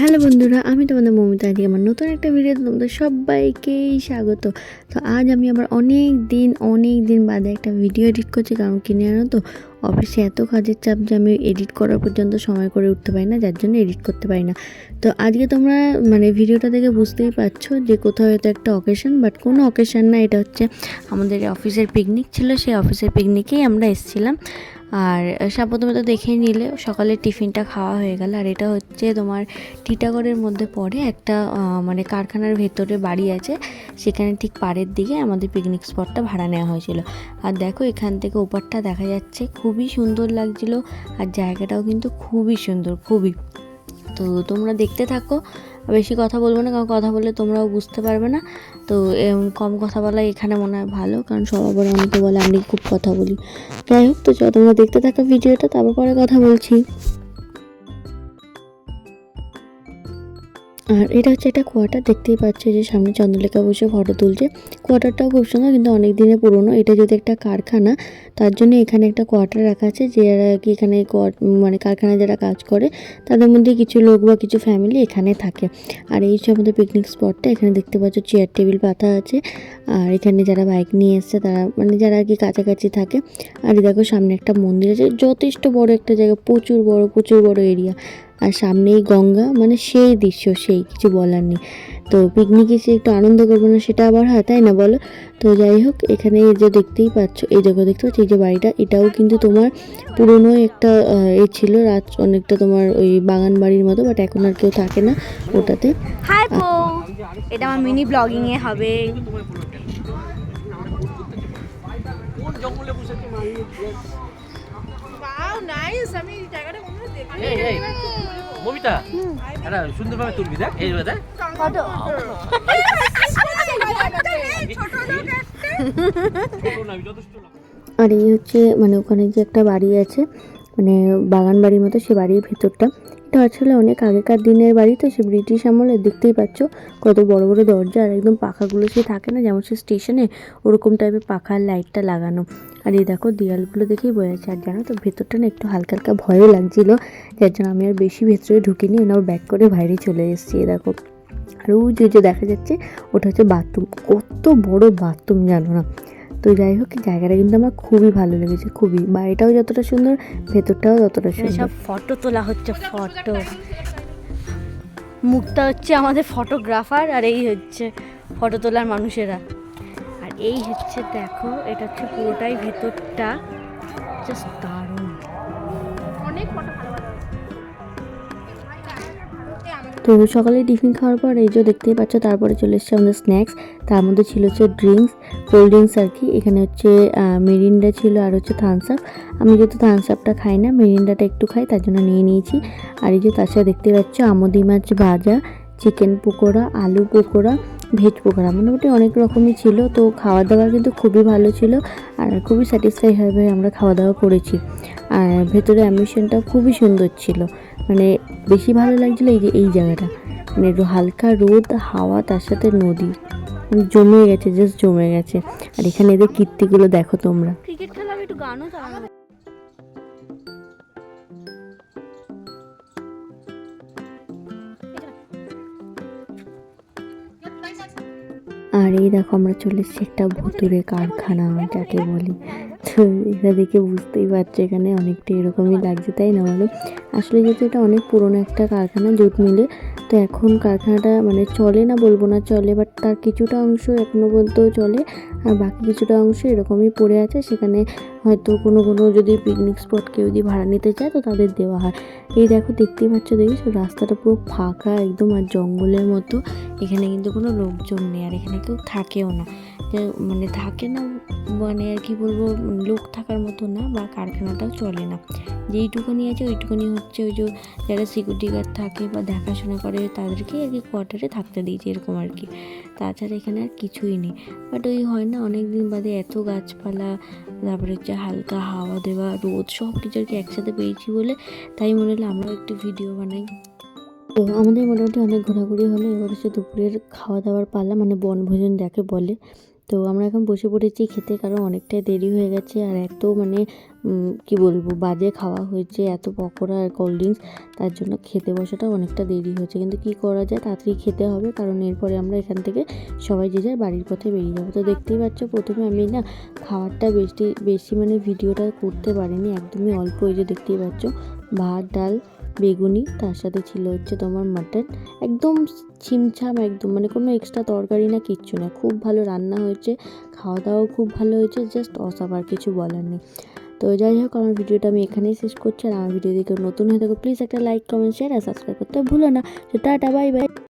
Hello বন্ধুরা, আমি তোমাদের মমিতা আজকে আমার নতুন একটা ভিডিও তোমাদের সবাইকেই স্বাগত। তো আজ আমি আবার অনেক দিন অনেক দিন বাদে একটা ভিডিও এডিট করছি, কারণ কিনে আনো তো, অফিসে এত কাজের চাপ যে আমি এডিট করার পর্যন্ত সময় করে উঠতে পারি না, যার জন্য এডিট করতে পারি না। তো আজকে তোমরা মানে ভিডিওটা দেখে বুঝতেই পারছ যে কোথাও হয়তো একটা অকেশন বাট কোনো অকেশন না, এটা হচ্ছে আমাদের অফিসের পিকনিক ছিল, সেই অফিসের পিকনিকেই আমরা এসেছিলাম। আর প্রথমে তো দেখেই নিলে, সকালে টিফিনটা খাওয়া হয়ে গেল। আর এটা হচ্ছে তোমার টিটাগড়ের মধ্যে পড়ে একটা মানে কারখানার ভেতরে বাড়ি আছে। সেখানে ঠিক পাড়ের দিকে আমাদের পিকনিক স্পটটা ভাড়া নেওয়া হয়েছিল। আর দেখো এখান থেকে ওপারটা দেখা যাচ্ছে, খুবই সুন্দর লাগছিল। আর জায়গাটাও কিন্তু খুবই সুন্দর, খুবই। তো তোমরা দেখতে থাকো বেশি কথা বলব না, কারণ কথা বললে তোমরাও বুঝতে পারবে না। তো কম কথা বলা এখানে মনে হয় ভালো, কারণ সবাই আবার অনেকে বলে, আমি খুব কথা বলি। যাই হোক, তো তোমরা দেখতে থাকো ভিডিওটা, তারপর পরে কথা বলছি। আর এটা হচ্ছে একটা কোয়ার্টার দেখতেই পাচ্ছে যে সামনে চন্দ্রলেখা বসে ফটো তুলছে। কোয়ার্টারটাও খুব সুন্দর, কিন্তু অনেক দিনের পুরনো। এটা যদি একটা কারখানা, তার জন্য এখানে একটা কোয়ার্টার রাখা আছে যারা কি এখানে মানে কারখানায় যারা কাজ করে, তাদের মধ্যে কিছু লোক বা কিছু ফ্যামিলি এখানে থাকে। আর এই হচ্ছে আমাদের পিকনিক স্পটটা এখানে দেখতে পাচ্ছ চেয়ার টেবিল পাতা আছে। আর এখানে যারা বাইক নিয়ে এসছে, তারা মানে যারা আর কি কাছাকাছি থাকে। আর দেখো সামনে একটা মন্দির আছে, যথেষ্ট বড় একটা জায়গা, প্রচুর বড় প্রচুর বড় এরিয়া আর সামনেই গঙ্গা মানে সেই দৃশ্য সেই কিছু বলার নেই। তো পিকনিকে এসে একটু আনন্দ করব না সেটা আবার হয় তাই না বলো? তো যাই হোক এখানে এই যে দেখতেই পাচ্ছ এই জায়গা দেখতে পাচ্ছ এই যে বাড়িটা এটাও কিন্তু তোমার পুরনো একটা এ ছিল রাত অনেকটা তোমার ওই বাগান বাড়ির মতো বাট এখন আর কেউ থাকে না ওটাতে। এটা আমার মিনি এই এই মমিতা সুন্দরভাবে তুলবি দেখ। এই দেখ। কত? ছোট না যথেষ্ট আর এই হচ্ছে মানে ওখানে যে একটা বাড়ি আছে মানে বাগান বাড়ির মতো সে বাড়ির ভেতরটা। এটা আসলে অনেক আগেকার দিনের বাড়ি, তো সে ব্রিটিশ আমলে দেখতেই পাচ্ছ কত বড় বড় দরজা আর একদম পাখাগুলো সে থাকে না, যেমন সে স্টেশনে ওরকম টাইপের পাখার লাইটটা লাগানো। আর এই দেখো দেয়ালগুলো দেখেই বোঝা যাচ্ছে। আর জানো তো ভেতরটা না একটু হালকা হালকা ভয়ও লাগছিল, যার জন্য আমি আর বেশি ভেতরে ঢুকিনি ওনার ব্যাক করে বাইরে চলে এসেছি এ দেখো। আর ওই যে যে দেখা যাচ্ছে, ওটা হচ্ছে বাথরুম। কত বড় বাথরুম জানো না। তো যাই হোক জায়গাটা কিন্তু আমার খুবই ভালো লেগেছে খুবই। বাড়িটাও যতটা সুন্দর ভেতরটাও ততটা সব ফটো তোলা হচ্ছে ফটো। মুক্তা হচ্ছে আমাদের ফটোগ্রাফার আর এই হচ্ছে ফটো তোলার মানুষেরা। আর এই হচ্ছে দেখো এটা হচ্ছে পুরোটাই ভেতরটা। জাস্ট দারুণ। তো সকালে টিফিন খাওয়ার পর এই যে দেখতেই পাচ্ছ, তারপরে চলে এসছে আমাদের স্ন্যাক্স তার মধ্যে ছিল হচ্ছে ড্রিঙ্কস কোল্ড ড্রিঙ্কস আর কি। এখানে হচ্ছে মেরিন্ডা ছিল আর হচ্ছে থামস আপ আমি যেহেতু থামস আপটা খাই না মেরিন্ডাটা একটু খাই, তার জন্য নিয়ে নিয়েছি। আর এই যে তাছাড়া দেখতে পাচ্ছ, আমদি মাছ ভাজা। চিকেন পকোড়া, আলু পকোড়া ভেজ পকোড়া, মোটামুটি অনেক রকমই ছিল। তো খাওয়া দাওয়া কিন্তু খুবই ভালো ছিল আর খুবই স্যাটিসফাই হবে আমরা খাওয়া দাওয়া করেছি। আর ভেতরে অ্যাম্বিশনটা খুবই সুন্দর ছিল। মানে বেশি ভালো লাগছিল এই যে এই জায়গাটা। মানে হালকা রোদ, হাওয়া, তার সাথে নদী। মানে জমে গেছে জাস্ট জমে গেছে। আর এখানে এদের কীর্তিগুলো দেখো তোমরা। ক্রিকেট একটু গানও আর এই দেখো আমরা চলে এসেছি একটা ভুতুরে কারখানা যাকে বলি। তো এটা দেখে বুঝতেই পারছ, এখানে অনেকটা এরকমই লাগছে, তাই না বলো? আসলে যেহেতু এটা অনেক পুরনো একটা কারখানা, জুট মিলে, তো এখন কারখানাটা মানে চলে না বলব না চলে বাট তার কিছুটা অংশ এখনও পর্যন্ত চলে, আর বাকি কিছুটা অংশ এরকমই পড়ে আছে, সেখানে হয়তো কোনো কোনো যদি পিকনিক স্পট কেউ যদি ভাড়া নিতে চায়, তো তাদের দেওয়া হয়। এই দেখো, দেখতেই পাচ্ছ দেখিস রাস্তাটা পুরো ফাঁকা একদম, আর জঙ্গলের মতো, এখানে কিন্তু কোনো লোকজন নেই, আর এখানে কেউ থাকেও না। মানে থাকে না মানে আর কি বলব, লোক থাকার মতো না বা কারখানাটাও চলে না। যেইটুকুনি আছে ওইটুকুনি হচ্ছে ওই যে যারা সিকিউরিটি গার্ড থাকে বা দেখাশোনা করে তাদেরকেই আর কি কোয়ার্টারে থাকতে দিয়েছে এরকম আর কি। তাছাড়া এখানে আর কিছুই নেই। বাট ওই হয় না অনেক দিন বাদে এত গাছপালা, তারপরে হচ্ছে হালকা হাওয়া দেওয়া, রোদ, সব কিছু আর কি একসাথে পেয়েছি বলে তাই মনে হলো আমরাও একটু ভিডিও বানাই। তো আমাদের মোটামুটি অনেক ঘোরাঘুরি হলো, এবার হচ্ছে দুপুরের খাওয়া দাওয়ার পালা মানে বনভোজন যাকে বলে। তো আমরা এখন বসে পড়েছি খেতে কারণ অনেকটাই দেরি হয়ে গেছে আর এত মানে কি বলব, বাজে খাওয়া হয়েছে, এত পকোড়া আর কোল্ড ড্রিঙ্কস তার জন্য খেতে বসাটা অনেকটা দেরি হয়েছে। কিন্তু কি করা যায়, তাড়াতাড়ি খেতে হবে কারণ এরপরে আমরা এখান থেকে সবাই যে যার বাড়ির পথে বেরিয়ে যাব। তো দেখতেই পাচ্ছ, প্রথমে আমি না খাবারটা বেশি বেশি মানে ভিডিওটা করতে পারিনি, একদমই অল্প, এই যে দেখতেই পাচ্ছ, ভাত, ডাল বেগুনি, তার সাথে ছিল হচ্ছে তোমার মাটন একদম ছিমছাম একদম মানে কোনো এক্সট্রা তরকারি না, কিচ্ছু না। খুব ভালো রান্না হয়েছে, খাওয়া দাওয়াও খুব ভালো হয়েছে জাস্ট অসাবার কিছু বলার নেই। তো যাই হোক, আমার ভিডিওটা আমি এখানেই শেষ করছি, আর আমার ভিডিও দেখে নতুন হয়ে থাকো প্লিজ একটা লাইক কমেন্ট শেয়ার আর সাবস্ক্রাইব করতে ভুলো না। তো টাটা বাই বাই